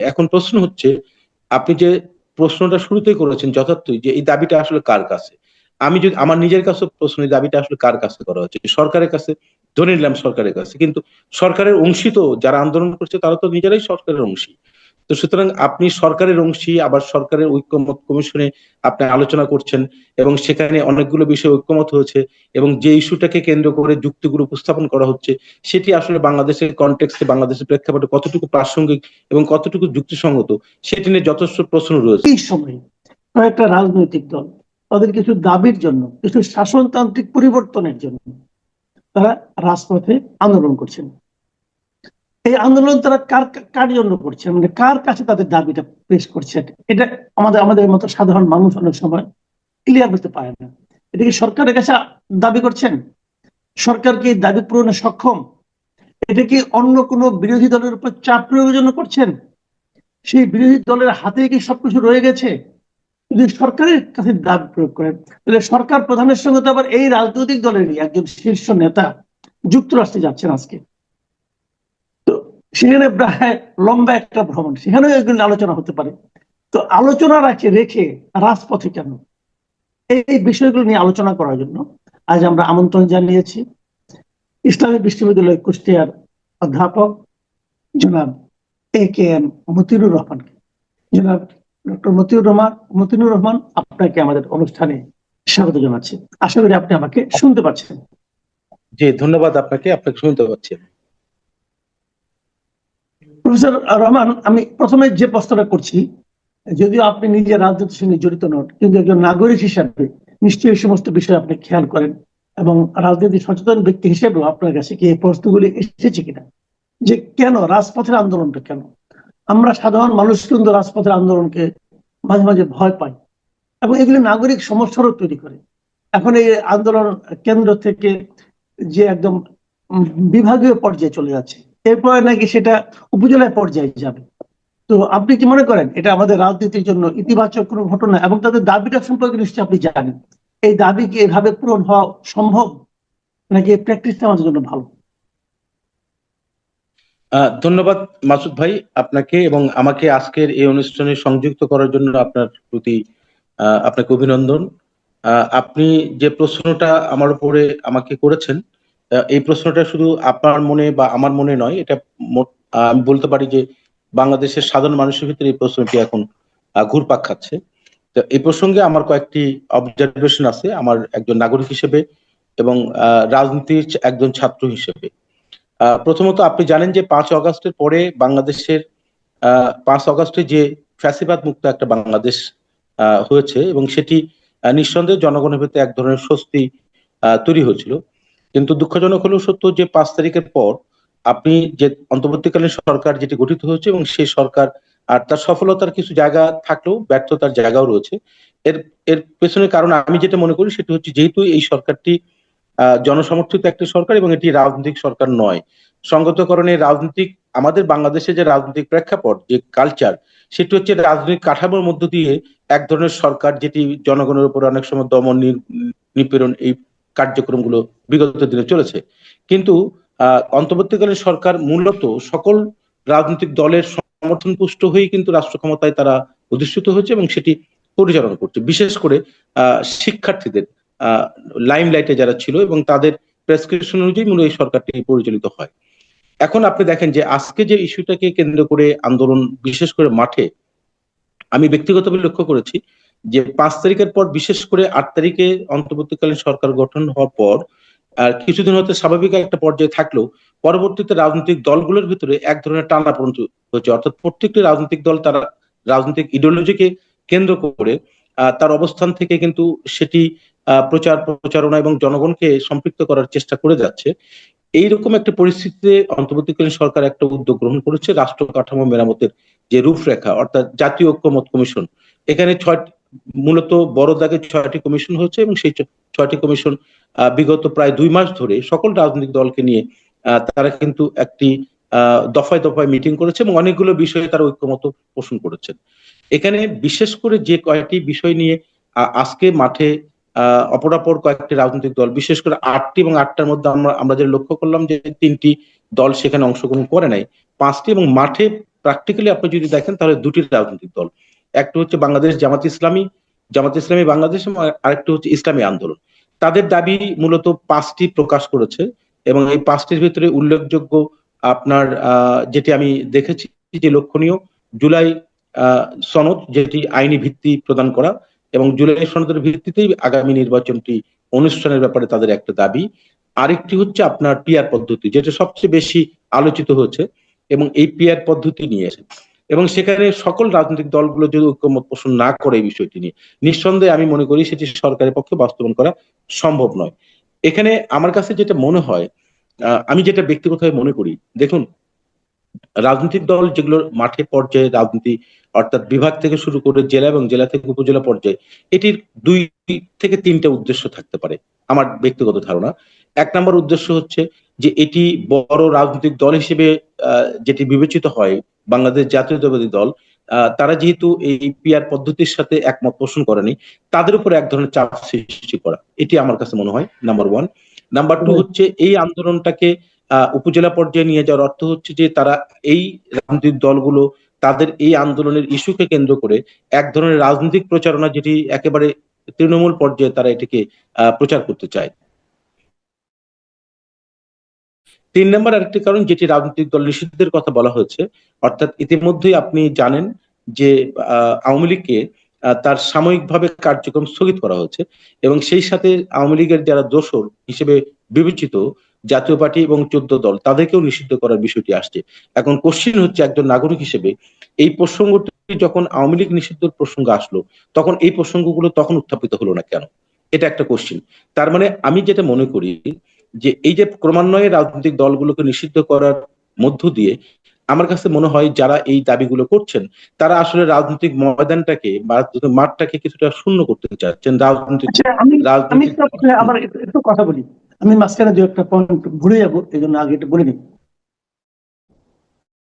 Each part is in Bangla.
এখন প্রশ্ন হচ্ছে, আপনি যে প্রশ্নটা শুরুতেই করেছেন যথার্থই যে এই দাবিটা আসলে কার কাছে? আমি যদি, আমার নিজের কাছে প্রশ্ন, এই দাবিটা আসলে কার কাছে করা হচ্ছে? সরকারের কাছে, ধরে নিলাম সরকারের কাছে। কিন্তু সরকারের অংশী তো যারা আন্দোলন করছে, তারা তো নিজেরাই সরকারের অংশী। তো সুতরাং আপনি সরকারের অংশী, আবার সরকারের ঐক্যমত কমিশনে আপনি আলোচনা করছেন এবং সেখানে অনেকগুলো বিষয় ঐক্যমত হয়েছে এবং যে ইস্যুটাকে কেন্দ্র করে যুক্তিগুলো উপস্থাপন করা হচ্ছে, সেটি আসলে বাংলাদেশের কনটেক্সটে বাংলাদেশের প্রেক্ষাপটে কতটুকু প্রাসঙ্গিক এবং কতটুকু যুক্তিসঙ্গত, সেটি নিয়ে যথেষ্ট প্রশ্ন রয়েছে। এই সময়ে কয়েকটা রাজনৈতিক দল তাদের কিছু দাবির জন্য, কিছু শাসনতান্ত্রিক পরিবর্তনের জন্য তারা রাজপথে আন্দোলন করছেন। এই আন্দোলন তারা কার কার জন্য করছে? মানে কার কাছে তাদের দাবিটা পেশ করছে? এটা আমাদের আমাদের মতো সাধারণ মানুষ অনেক সময় ক্লিয়ার হতে পারে না। এটা কি সরকারের কাছে দাবি করছেন? সরকার কি দাবি পূরণে সক্ষম? এটা কি অন্য কোনো বিরোধী দলের উপর চাপ প্রয়োগের জন্য করছেন? সেই বিরোধী দলের হাতে কি সবকিছু রয়ে গেছে? যদি সরকারের কাছে দাবি প্রয়োগ করেন, তাহলে সরকার প্রধানের সঙ্গে তো আবার এই রাজনৈতিক দলেরই একজন শীর্ষ নেতা যুক্তরাষ্ট্রে যাচ্ছেন আজকে। সেখানে প্রায় লম্বা একটা ভ্রমণ। সেখানেও একদিন আলোচনা হতে পারে। তো আলোচনা রাখে, রেখে রাজপথে কেন? এই বিষয়গুলো নিয়ে আলোচনা করার জন্য আজ আমরা আমন্ত্রণ জানিয়েছি। ইসলামী বিশ্ববিদ্যালয় কুষ্টিয়ার অধ্যাপক জনাব এ কে এম মতিউর রহমানকে। জনাব ডক্টর মতিউর রহমান মতিনুর রহমান, আপনাকে আমাদের অনুষ্ঠানে স্বাগত জানাচ্ছি। আশা করি আপনি আমাকে শুনতে পাচ্ছেন। জি, ধন্যবাদ আপনাকে আপনাকে শুনতে পাচ্ছি। প্রফেসর রহমান, আমি প্রথমে যে প্রশ্নটা করছি, যদিও আপনি নিজে রাজনীতির সঙ্গে জড়িত নন, কিন্তু একজন নাগরিক হিসাবে নিশ্চয়ই এই সমস্ত বিষয় আপনি খেয়াল করেন এবং রাজনীতি সচেতন ব্যক্তি হিসেবেও আপনার কাছে কি এই প্রশ্নগুলি এসেছে কিনা? যে কেন, রাজপথের আন্দোলনটা কেন? আমরা সাধারণ মানুষ কিন্তু রাজপথের আন্দোলনকে মাঝে মাঝে ভয় পাই এবং এগুলি নাগরিক সমস্যারও তৈরি করে। এখন এই আন্দোলন কেন্দ্র থেকে যে একদম বিভাগীয় পর্যায়ে চলে যাচ্ছে এরপরে নাকি সেটা উপজেলায় পর্যায়ে যাবে। তো আপনি কি মনে করেন এটা আমাদের রাজনীতির জন্য ইতিবাচক কোনো ঘটনা এবং তাদের দাবিটা সম্পর্কে নিশ্চয়ই আপনি জানেন? এই দাবি কি এভাবে পূরণ হওয়া সম্ভব? নাকি প্র্যাকটিসটা আমাদের জন্য ভালো? ধন্যবাদ মাসুদ ভাই আপনাকে এবং আমাকে আজকের এই অনুষ্ঠানে সংযুক্ত করার জন্য আপনার প্রতি আপনাকে অভিনন্দন। আপনি যে প্রশ্নটা আমার উপরে আমাকে করেছেন এই প্রশ্নটা শুধু আপনার মনে বা আমার মনে নয়, এটা আমি বলতে পারি যে বাংলাদেশের সাধারণ মানুষের ভিতরে এই প্রশ্নটি এখন ঘুরপাক খাচ্ছে। তো এই প্রসঙ্গে আমার কয়েকটি অবজারভেশন আছে আমার একজন নাগরিক হিসেবে এবং রাজনীতির একজন ছাত্র হিসেবে। প্রথমত আপনি জানেন যে পাঁচ অগস্টের পরে বাংলাদেশের পাঁচ অগস্টে যে ফ্যাসিবাদ মুক্ত একটা বাংলাদেশ হয়েছে এবং সেটি নিঃসন্দেহে জনগণের ভিতরে এক ধরনের স্বস্তি তৈরি হয়েছিল। কিন্তু দুঃখজনক হলেও সত্য যে পাঁচ তারিখের পর আপনি যে অন্তর্বর্তীকালীন সরকার যেটি গঠিত হয়েছে এবং সেই সরকার আর তার সফলতার কিছু জায়গা থাকলেও ব্যর্থতার জায়গাও রয়েছে। এর এর পেছনে কারণ আমি যেটা মনে করি সেটি হচ্ছে যেহেতু এই সরকারটি জনসমর্থিত একটি সরকার এবং এটি রাজনৈতিক সরকার নয়। সঙ্গতকরণে রাজনৈতিক, আমাদের বাংলাদেশে যে রাজনৈতিক প্রেক্ষাপট, যে কালচার সেটি হচ্ছে রাজনৈতিক কাঠামোর মধ্য দিয়ে এক ধরনের সরকার যেটি জনগণের উপর অনেক সময় দমন নিপীড়ন এই কার্যক্রমগুলো বিগত দিনে চলেছে। কিন্তু অন্তর্বর্তীকালীন সরকার মূলত সকল রাজনৈতিক দলের সমর্থন পুষ্ট হয়েই কিন্তু রাষ্ট্র ক্ষমতায় তারা অধিষ্ঠিত হয়েছে এবং সেটি পরিচালনা করছে। বিশেষ করে শিক্ষার্থীদের লাইমলাইটে যারা ছিল এবং তাদের প্রেসক্রিপশন অনুযায়ী মূলত এই সরকারটি পরিচালিত হয়। এখন আপনি দেখেন যে আজকে যে ইস্যুটাকে কেন্দ্র করে আন্দোলন বিশেষ করে মাঠে আমি ব্যক্তিগতভাবে লক্ষ্য করেছি যে পাঁচ তারিখের পর, বিশেষ করে আট তারিখে অন্তর্বর্তীকালীন সরকার গঠন হওয়ার পর, আর কিছুদিন হতে স্বাভাবিক একটা পর্যায়ে থাকলেও পরবর্তীতে রাজনৈতিক দলগুলোর ভিতরে এক ধরনের টানা হয়েছে। অর্থাৎ প্রত্যেকটি রাজনৈতিক দল তারা রাজনৈতিক ইডিওলজিকে কেন্দ্র করে তার অবস্থান থেকে কিন্তু সেটি প্রচার, প্রচারণা এবং জনগণকে সম্পৃক্ত করার চেষ্টা করে যাচ্ছে। এইরকম একটা পরিস্থিতিতে অন্তর্বর্তীকালীন সরকার একটা উদ্যোগ গ্রহণ করেছে, রাষ্ট্র কাঠামো মেরামতের যে রূপরেখা, অর্থাৎ জাতীয় ঐক্যমত কমিশন। এখানে ছয় মূলত বড় দাগে ছয়টি কমিশন হচ্ছে এবং সেই ছয়টি কমিশন বিগত প্রায় দুই মাস ধরে সকল রাজনৈতিক দলকে নিয়ে তারা কিন্তু একটি দফায় দফায় মিটিং করেছে এবং অনেকগুলো বিষয়ে তারা ঐক্যমত পোষণ করেছেন। এখানে বিশেষ করে যে কয়েকটি বিষয় নিয়ে আজকে মাঠে অপরাপর কয়েকটি রাজনৈতিক দল, বিশেষ করে আটটি এবং আটটার মধ্যে আমরা আমরা যে লক্ষ্য করলাম যে তিনটি দল সেখানে অংশগ্রহণ করে নাই, পাঁচটি এবং মাঠে প্র্যাকটিক্যালি আপনি যদি দেখেন তাহলে দুটি রাজনৈতিক দল। একটা হচ্ছে বাংলাদেশ জামাত ইসলামী জামাত ইসলামী বাংলাদেশ এবং আরেকটা হচ্ছে ইসলামী আন্দোলন। তাদের দাবি মূলত পাঁচটি প্রকাশ করেছে এবং এই পাঁচটির ভিতরে উল্লেখযোগ্য আপনার যেটি আমি দেখেছি যে লক্ষণীয়, জুলাই সনদ যেটি আইনি ভিত্তি প্রদান করা এবং জুলাই সনদের ভিত্তিতেই আগামী নির্বাচনটি অনুষ্ঠানের ব্যাপারে তাদের একটা দাবি। আরেকটি হচ্ছে আপনার পিয়ার পদ্ধতি, যেটা সবচেয়ে বেশি আলোচিত হয়েছে এবং এই পিয়ার পদ্ধতি নিয়েছে এবং সেখানে সকল রাজনৈতিক দলগুলো যদি ঐক্যমত পোষণ না করে এই বিষয়টি নিয়ে, নিঃসন্দেহে আমি মনে করি সেটি সরকারের পক্ষে বাস্তবায়ন করা সম্ভব নয়। এখানে আমার কাছে যেটা মনে হয় আমি যেটা ব্যক্তিগতভাবে মনে করি, দেখুন, রাজনৈতিক দল যেগুলো মাঠে পর্যায়ে রাজনীতি, অর্থাৎ বিভাগ থেকে শুরু করে জেলা এবং জেলা থেকে উপজেলা পর্যায়ে, এটির দুই থেকে তিনটা উদ্দেশ্য থাকতে পারে, আমার ব্যক্তিগত ধারণা। এক নম্বর উদ্দেশ্য হচ্ছে যে এটি বড় রাজনৈতিক দল হিসেবে যেটি বিবেচিত হয়, বাংলাদেশ জাতীয়তাবাদী দল তারা যেহেতু এই পিআর পদ্ধতির সাথে একমত পোষণ করেনি, তাদের উপর এক ধরনের চাপ সৃষ্টি করা। এটি আমার কাছে মনে হয় নাম্বার ওয়ান নাম্বার টু হচ্ছে এই আন্দোলনটাকে উপজেলা পর্যায়ে নিয়ে যাওয়ার অর্থ হচ্ছে যে তারা এই রাজনৈতিক দলগুলো তাদের এই আন্দোলনের ইস্যুকে কেন্দ্র করে এক ধরনের রাজনৈতিক প্রচারণা যেটি একেবারে তৃণমূল পর্যায়ে তারা এটিকে প্রচার করতে চায়। তিন নম্বর আরেকটি কারণ যেটি রাজনৈতিক দল নিষিদ্ধের কথা বলা হয়েছে, অর্থাৎ ইতিমধ্যেই আপনি জানেন যে আওয়ামী লীগকে তার সাময়িকভাবে কার্যক্রম স্থগিত করা হয়েছে এবং সেই সাথে আওয়ামী লীগের যারা দোসর হিসেবে বিবেচিত জাতীয় পার্টি এবং চোদ্দ দল, তাদেরকেও নিষিদ্ধ করার বিষয়টি আসছে। এখন কোশ্চিন হচ্ছে একজন নাগরিক হিসেবে এই প্রসঙ্গটি যখন আওয়ামী লীগ নিষিদ্ধের প্রসঙ্গ আসলো, তখন এই প্রসঙ্গগুলো তখন উত্থাপিত হলো না কেন? এটা একটা কোশ্চিন তার মানে আমি যেটা মনে করি যে এই যে ক্রমান্বয়ে রাজনৈতিক দলগুলোকে নিষিদ্ধ করার মধ্য দিয়ে আমার কাছে মনে হয় যারা এই দাবিগুলো করছেন তারা আসলে রাজনৈতিক ময়দানটাকে বা মাঠটাকে কিছুটা শূন্য করতে চাচ্ছেন। রাজনৈতিক আচ্ছা আমি আমি একটু কথা বলি। আমি মাঝখানে দু একটা পয়েন্ট ভুলে যাব এই জন্য আগে বলে নিই।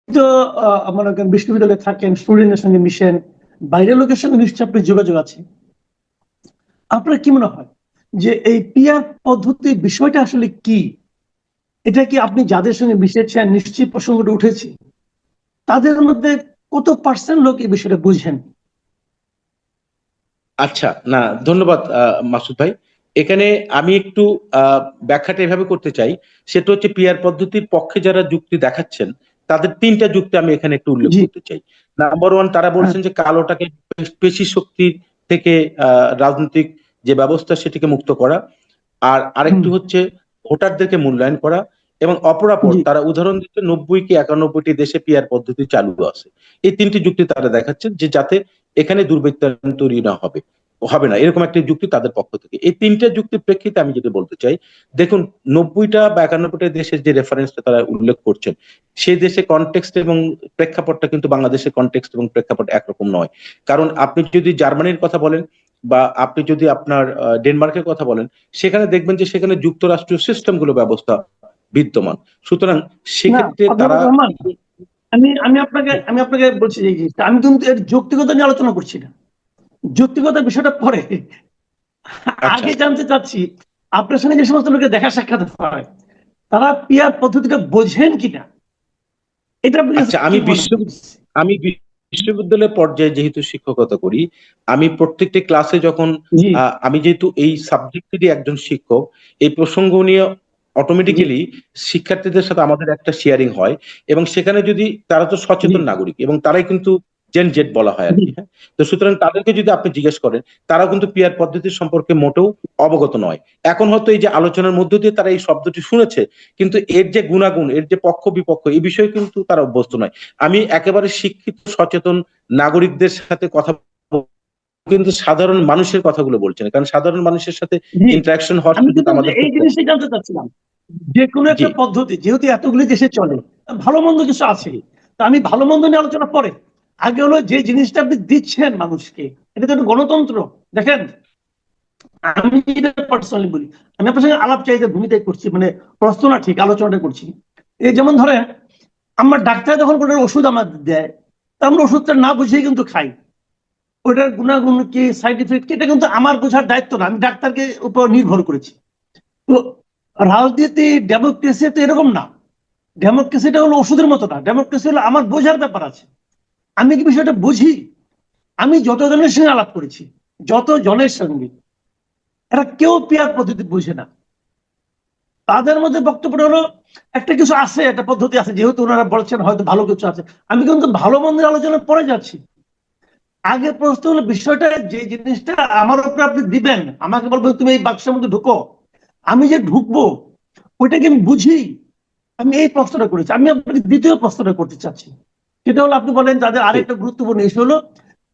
তো আমার বিশ্ববিদ্যালয়ে থাকেন স্টুডেন্টের সঙ্গে মিশেন বাইরের লোকের সঙ্গে নিশ্চয় আপনার যোগাযোগ আছে। আপনার কি মনে হয়? যে এই পিয়ার পদ্ধতির বিষয়টা আসলে কি? এটা কি আপনি যাদের সঙ্গে মিশেছেন নিশ্চয়ই প্রসঙ্গটা উঠেছে? তাদের মধ্যে কত পার্সেন্ট লোক এই বিষয়টা বুঝেন? আচ্ছা না ধন্যবাদ মাসুদ ভাই। এখানে আমি একটু ব্যাখ্যাটা এভাবে করতে চাই। সেটা হচ্ছে পিয়ার পদ্ধতির পক্ষে যারা যুক্তি দেখাচ্ছেন তাদের তিনটা যুক্তি আমি এখানে একটু উল্লেখ করতে চাই। নাম্বার ওয়ান তারা বলছেন যে কালোটাকে পেশি শক্তি থেকে আহ, রাজনৈতিক যে ব্যবস্থা সেটিকে মুক্ত করা। আর আরেকটি হচ্ছে ভোটারদেরকে মূল্যায়ন করা এবং অপরাপর তারা উদাহরণ দিচ্ছে নব্বই কি একানব্বইটি দেশে পিয়ার পদ্ধতি চালু আছে। এই তিনটি যুক্তি তারা দেখাচ্ছেন যে যাতে এখানে দুর্বৃত্তায়ন তৈরি না হবে হবে না। এরকম একটা যুক্তি তাদের পক্ষ থেকে। এই তিনটা যুক্তির প্রেক্ষিতে আমি যেটা বলতে চাই দেখুন নব্বইটা বা একানব্বইটা দেশের যে রেফারেন্সটা তারা উল্লেখ করছেন সেই দেশে কনটেক্সট এবং প্রেক্ষাপটটা কিন্তু বাংলাদেশের কনটেক্সট এবং প্রেক্ষাপট একরকম নয়। কারণ আপনি যদি জার্মানির কথা বলেন বা আপনি যদি আপনার ডেনমার্কের কথা বলেন সেখানে দেখবেন যে সেখানে যুক্তরাষ্ট্রীয় সিস্টেমগুলো ব্যবস্থা বিদ্যমান। সুতরাং সেক্ষেত্রে তারা আমি আমি আপনাকে আমি আপনাকে বলছি আমি কিন্তু এর যৌক্তিকতা নিয়ে আলোচনা করছি না। যৌক্তিকতা বিষয়টা পরে। আগে জানতে চাচ্ছি আপনার সঙ্গে যে সমস্ত লোকের দেখা সাক্ষাৎ হয় তারা পিয়ার পদ্ধতিটা বোঝেন কিনা? এটা আচ্ছা, আমি বিশ্ব- আমি বিশ্ববিদ্যালয় পর্যায়ে যেহেতু শিক্ষকতা করি আমি প্রত্যেকটি ক্লাসে যখন আমি যেহেতু এই সাবজেক্টেরই একজন শিক্ষক এই প্রসঙ্গ নিয়ে অটোমেটিক্যালি শিক্ষার্থীদের সাথে আমাদের একটা শেয়ারিং হয় এবং সেখানে যদি তারা তো সচেতন নাগরিক এবং তারাই কিন্তু জেন জেট বলা হয় আর কি হ্যাঁ? তো সুতরাং তাদেরকে যদি আপনি জিজ্ঞেস করেন তারা কিন্তু পিয়ার পদ্ধতি সম্পর্কে মোটেও অবগত নয়। এখন হয়তো এই যে আলোচনার মধ্য দিয়ে তারা এই শব্দটি শুনেছে কিন্তু এর যে গুণাগুণ এর যে পক্ষ বিপক্ষ এই বিষয়ে কিন্তু তারা অভ্যস্ত নয়। আমি একেবারে শিক্ষিত সচেতন নাগরিকদের সাথে কথা বল- কিন্তু সাধারণ মানুষের কথাগুলো বলছি না কারণ সাধারণ মানুষের সাথে ইন্টারাকশন হওয়ার কিন্তু আমাদের এই। জিনিসটাই জানতে চাচ্ছিলাম। যে কোনো একটা পদ্ধতি যেহেতু এতগুলি দেশে চলে ভালো মন্দ কিছু আছে। তা আমি ভালো মন্দ নিয়ে আলোচনা পরে আগে হলো যে জিনিসটা আপনি দিচ্ছেন মানুষকে, এটা তো একটা গণতন্ত্র। দেখেন, আমি পার্সোনালি বলি, আমি আপনার সঙ্গে আলাপ চাইতে ভূমিকায় করছি মানে প্রশ্ন না ঠিক, আলোচনাটা করছি। এই যেমন ধরেন, আমার ডাক্তার যখন কোনো ওষুধ আমার দেয়, তা আমরা ওষুধটা না বুঝেই কিন্তু খাই। ওটার গুণাগুণ কি সাইড ইফেক্ট এটা কিন্তু আমার বোঝার দায়িত্ব না, আমি ডাক্তারকে উপর নির্ভর করেছি। তো রাজনীতি ডেমোক্রেসি তো এরকম না। ডেমোক্রেসিটা হলো ওষুধের মতো না ডেমোক্রেসি হলো আমার বোঝার ব্যাপার আছে। আমি কি বিষয়টা বুঝি? আমি যত জনের সঙ্গে আলাপ করেছি, যত জনের সঙ্গে, এরা কেউ পেয়ার পদ্ধতি বুঝে না। তাদের মধ্যে বক্তব্য হলো, একটা কিছু আছে, একটা পদ্ধতি আছে, যেহেতু ওনারা বলছেন হয়তো ভালো কিছু আছে। আমি কিন্তু ভালো মন্দের আলোচনা পরে যাচ্ছি। আগে প্রশ্ন হলো, বিষয়টা যে জিনিসটা আমার উপরে আপনি দিবেন, আমাকে বলবেন, তুমি এই বাক্সের মধ্যে ঢুকো। আমি যে ঢুকবো ওইটাকে আমি বুঝি? আমি এই প্রশ্নটা করেছি। আমি আপনাকে দ্বিতীয় প্রশ্নটা করতে চাচ্ছি। সেটা হলো আপনি বলেন তাদের আরেকটা গুরুত্বপূর্ণ ইস্যু হলো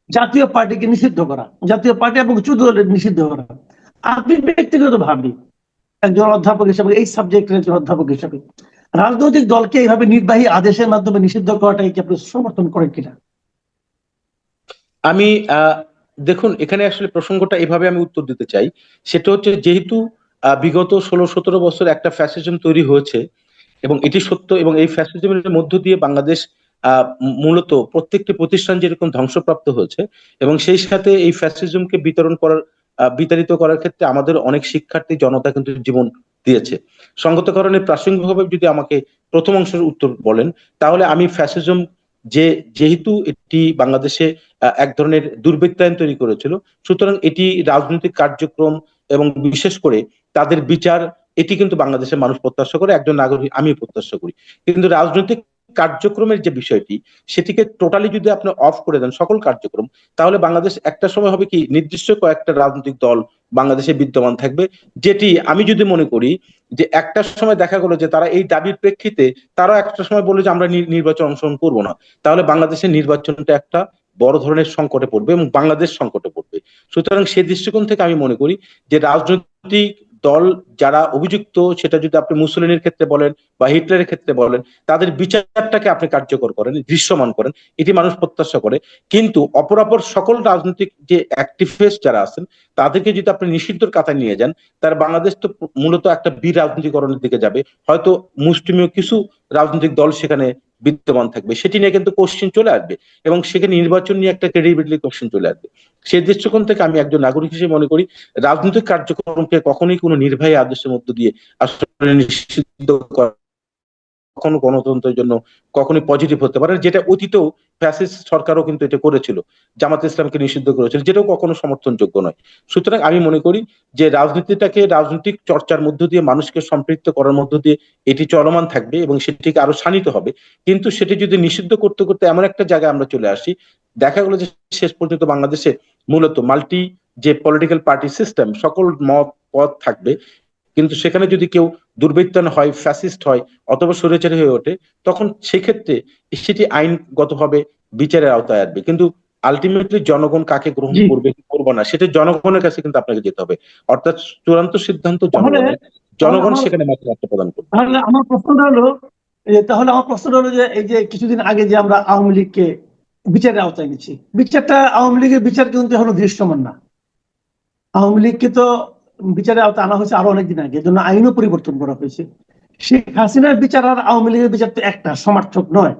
জাতীয় পার্টিকে নিষিদ্ধ করা। জাতীয় পার্টি এবং দলের নিষিদ্ধ করা। আপনি ব্যক্তিগত ভাবি একজন অধ্যাপক হিসেবে এই সাবজেক্টের একজন অধ্যাপক হিসেবে রাজনৈতিক দলকে এইভাবে নির্বাহী আদেশের মাধ্যমে নিষিদ্ধ করাটাকে কি আপনি সমর্থন করেন কিনা? আমি আহ, দেখুন এখানে আসলে প্রসঙ্গটা এভাবে আমি উত্তর দিতে চাই। সেটা হচ্ছে যেহেতু আহ, বিগত ষোলো সতেরো বছর একটা ফ্যাসিজম তৈরি হয়েছে এবং এটি সত্য এবং এই ফ্যাসিজমের মধ্য দিয়ে বাংলাদেশ মূলত প্রত্যেকটি প্রতিষ্ঠান যেরকম ধ্বংসপ্রাপ্ত হয়েছে এবং সেই সাথে এই ফ্যাসিজমকে বিতরণ করার বিতাড়িত করার ক্ষেত্রে আমাদের অনেক শিক্ষার্থী জনতা কিন্তু জীবন দিয়েছে। সঙ্গত কারণে প্রাসঙ্গিকভাবে যদি আমাকে প্রথম অংশের উত্তর বলেন, তাহলে আমি ফ্যাসিজম যে, যেহেতু এটি বাংলাদেশে এক ধরনের দুর্বৃত্তায়ন তৈরি করেছিল, সুতরাং এটি রাজনৈতিক কার্যক্রম এবং বিশেষ করে তাদের বিচার, এটি কিন্তু বাংলাদেশের মানুষ প্রত্যাশা করে, একজন নাগরিক আমি প্রত্যাশা করি। কিন্তু রাজনৈতিক কার্যক্রমের যে বিষয়টি, সেটিকে টোটালি যদি আপনি অফ করে দেন সকল কার্যক্রম, তাহলে বাংলাদেশ একটা সময় হবে কি, নির্দিষ্ট কয়েকটা রাজনৈতিক দল বাংলাদেশে বিদ্যমান থাকবে। যেটি আমি যদি মনে করি যে একটা সময় দেখা গেলো যে তারা এই দাবির প্রেক্ষিতে তারা একটা সময় বলে যে আমরা নির্বাচন অংশগ্রহণ করব না, তাহলে বাংলাদেশের নির্বাচনটা একটা বড় ধরনের সংকটে পড়বে এবং বাংলাদেশ সংকটে পড়বে। সুতরাং সেই দৃষ্টিকোণ থেকে আমি মনে করি যে রাজনৈতিক দল যারা অভিযুক্ত, সেটা যদি আপনি মুসলিনের ক্ষেত্রে বলেন বা হিটলারের ক্ষেত্রে বলেন, তাদের বিচারটাকে আপনি কার্যকর করেন, দৃশ্যমান করেন, এটি মানুষ প্রত্যাশা করে। কিন্তু অপরাপর সকল রাজনৈতিক যে অ্যাক্টিভিস্ট যারা আছেন, তাদেরকে যদি আপনি নিষিদ্ধর কাতায় নিয়ে যান, তার বাংলাদেশ তো মূলত একটা বি রাজনীতিকরণের দিকে যাবে। হয়তো মুষ্টিমীয় কিছু রাজনৈতিক দল সেখানে বিদ্যমান থাকবে। সেটি নিয়ে কিন্তু কোশ্চেন চলে আসবে এবং সেখানে নির্বাচন নিয়ে একটা ক্রেডিবিলিটি কোশ্চেন চলে আসবে। সেই দৃষ্টিকোণ থেকে আমি একজন নাগরিক হিসেবে মনে করি, রাজনৈতিক কার্যক্রমকে কখনোই কোনো নির্বাহী আদেশের মধ্য দিয়ে আসলে নিষিদ্ধ করা কখনো গণতন্ত্রের জন্য কখনোই পজিটিভ হতে পারে যেটা অতীতেও ফ্যাসিস্ট সরকারও কিন্তু এটা করেছিল, জামাত ইসলামকে নিষিদ্ধ করেছিল, যেটাও কখনো সমর্থনযোগ্য নয়। সুতরাং আমি মনে করি যে রাজনীতিটাকে রাজনৈতিক চর্চার মধ্য দিয়ে, মানুষকে সম্পৃক্ত করার মধ্য দিয়ে এটি চলমান থাকবে এবং সেটিকে আরও শানিত হবে। কিন্তু সেটি যদি নিষিদ্ধ করতে করতে এমন একটা জায়গায় আমরা চলে আসি, দেখা গেলো যে শেষ পর্যন্ত বাংলাদেশে মূলত মাল্টি যে পলিটিক্যাল পার্টি সিস্টেম সকল মত পথ থাকবে কিন্তু সেখানে যদি কেউ দুর্বৃত্তায়ন হয় ফ্যাসিস্ট হয় অথবা স্বৈরাচারী হয়ে ওঠে তখন সেক্ষেত্রে সেটি আইনগতভাবে বিচারের আওতায় আসবে। কিন্তু আলটিমেটলি জনগণ কাকে গ্রহণ করবে কি করবে না সেটা জনগণের কাছে কিন্তু আপনাকে যেতে হবে। অর্থাৎ চূড়ান্ত সিদ্ধান্ত জনগণের জনগণ সেখানে মাত্র প্রদান করবে। তাহলে আমার প্রশ্নটা হলো তাহলে আমার প্রশ্নটা হলো যে এই যে কিছুদিন আগে যে আমরা আওয়ামী লীগকে বিচারের আওতায় নিচ্ছি বিচারটা আওয়ামী লীগের বিচার কিন্তু হলো দৃশ্যমান না। আওয়ামী লীগকে তো বিচারের আওতায় আনা হয়েছে আরও অনেকদিন আগে, এজন্য আইনও পরিবর্তন করা হয়েছে। শেখ হাসিনার বিচার আর আওয়ামী লীগের বিচার তো একটা, সমার্থক নয়।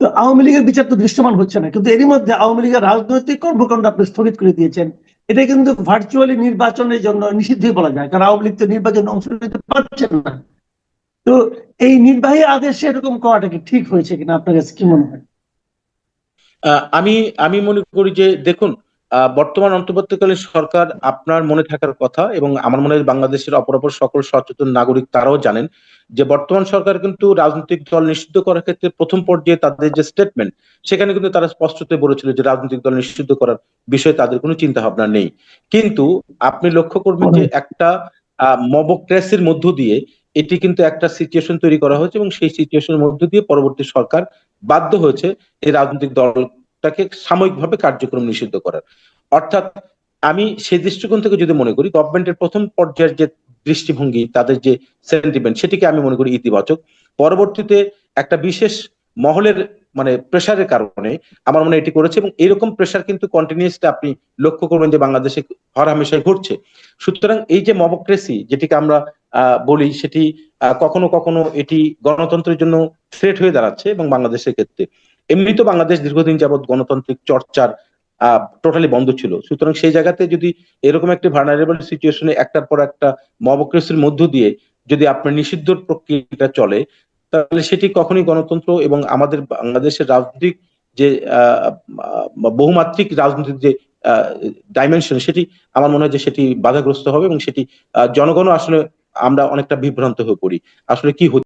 তো আওয়ামী লীগের বিচার তো দৃশ্যমান হচ্ছে না, কিন্তু এরই মধ্যে আওয়ামী লীগের রাজনৈতিক কর্মকাণ্ড আপনি স্থগিত করে দিয়েছেন। এটা কিন্তু ভার্চুয়ালি নির্বাচনের জন্য নিষিদ্ধই বলা যায়, কারণ আওয়ামী লীগ তো নির্বাচনে অংশ নিতে পারছেন না। তো এই নির্বাহী আদেশে এরকম করাটা কি ঠিক হয়েছে কিনা, আপনার কাছে কি মনে হয়? আমি আমি মনে করি যে, দেখুন বর্তমান অন্তর্বর্তীকালীন সরকার আপনার মনে থাকার কথা এবং আমার মনে হয় বাংলাদেশের অপরাপর সকল সচেতন নাগরিক তারাও জানেন যে বর্তমান সরকার কিন্তু রাজনৈতিক দল নিষিদ্ধ করার ক্ষেত্রে প্রথম পর্যায়ে তাদের যে স্টেটমেন্ট সেখানে কিন্তু তারা স্পষ্টতই বলেছিল যে রাজনৈতিক দল নিষিদ্ধ করার বিষয়ে তাদের কোনো চিন্তা ভাবনা নেই। কিন্তু আপনি লক্ষ্য করবেন যে একটা মবক্রেসির মধ্য দিয়ে এটি কিন্তু একটা সিচুয়েশন তৈরি করা হয়েছে এবং সেই সিচুয়েশনের মধ্য দিয়ে পরবর্তী সরকার বাধ্য হয়েছে এই রাজনৈতিক দলটাকে সাময়িকভাবে কার্যক্রম নিষিদ্ধ করার। অর্থাৎ আমি সেই দৃষ্টিকোণ থেকে যদি মনে করি গভর্নমেন্টের প্রথম পর্যায়ের যে দৃষ্টিভঙ্গি, তাদের যে সেন্টিমেন্ট সেটিকে আমি মনে করি ইতিবাচক। পরবর্তীতে একটা বিশেষ মহলের মানে প্রেসারের কারণে আমার মনে এটি করেছে এবং এরকম প্রেসার কিন্তু কন্টিনিউসলি আপনি লক্ষ্য করবেন যে বাংলাদেশে হর হামেশাই ঘটছে। সুতরাং এই যে মবক্রেসি যেটিকে আমরা বলি, সেটি কখনো কখনো এটি গণতন্ত্রের জন্য থ্রেট হয়ে দাঁড়াচ্ছে এবং বাংলাদেশের ক্ষেত্রে। এমনি তো বাংলাদেশ দীর্ঘদিন যাবৎ গণতান্ত্রিক চর্চার টোটালি বন্ধ ছিল। সুতরাং সেই জায়গাতে যদি এরকম একটি ভার্নারেবল সিচুয়েশনে একটার পর একটা মবক্রেসির মধ্য দিয়ে যদি আপনার নিষিদ্ধ প্রক্রিয়াটা চলে তাহলে সেটি কখনোই গণতন্ত্র এবং আমাদের বাংলাদেশের রাজনৈতিক যে বহুমাত্রিক রাজনৈতিক যে ডাইমেনশন সেটি আমার মনে হয় যে সেটি বাধাগ্রস্ত হবে এবং সেটি আহ, জনগণও আসলে আমরা অনেকটা বিভ্রান্ত হয়ে পড়ি। আসলে কি হচ্ছে?